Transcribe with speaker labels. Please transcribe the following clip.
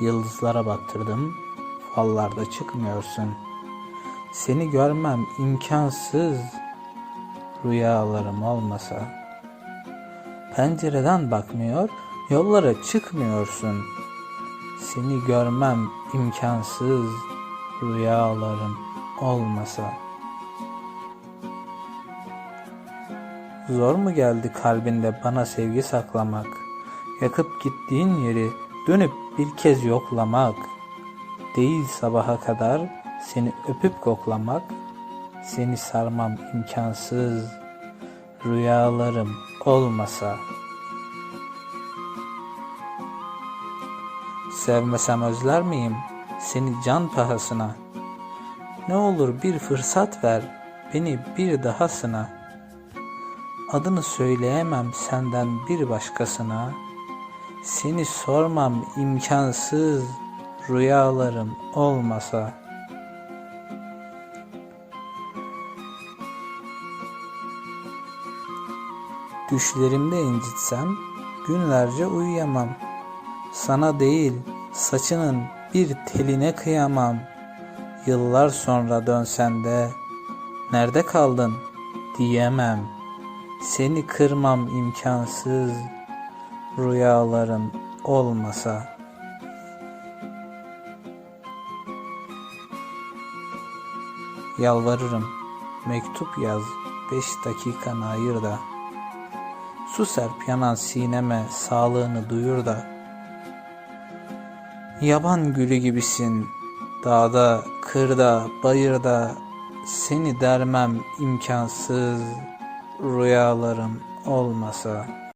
Speaker 1: Yıldızlara baktırdım, fallarda çıkmıyorsun. Seni görmem imkansız, rüyalarım olmasa. Pencereden bakmıyor, yollara çıkmıyorsun. Seni görmem imkansız, rüyalarım olmasa. Zor mu geldi kalbinde bana sevgi saklamak? Yakıp gittiğin yeri dönüp bir kez yoklamak. Değil sabaha kadar seni öpüp koklamak. Seni sarmam imkansız. Rüyalarım olmasa. Sevmesem özler miyim seni can pahasına? Ne olur bir fırsat ver beni bir daha sına.'' Adını söyleyemem senden bir başkasına. Seni sormam imkansız rüyalarım olmasa. Düşlerimde incitsem günlerce uyuyamam. Sana değil saçının bir teline kıyamam. Yıllar sonra dönsen de nerede kaldın diyemem.'' Seni kırmam imkansız rüyalarım olmasa. Yalvarırım mektup yaz beş dakikanı ayır da. Su serp yanan sineme sağlığını duyur da. Yaban gülü gibisin dağda, kırda, bayırda seni dermem imkansız rüyalarım olmasa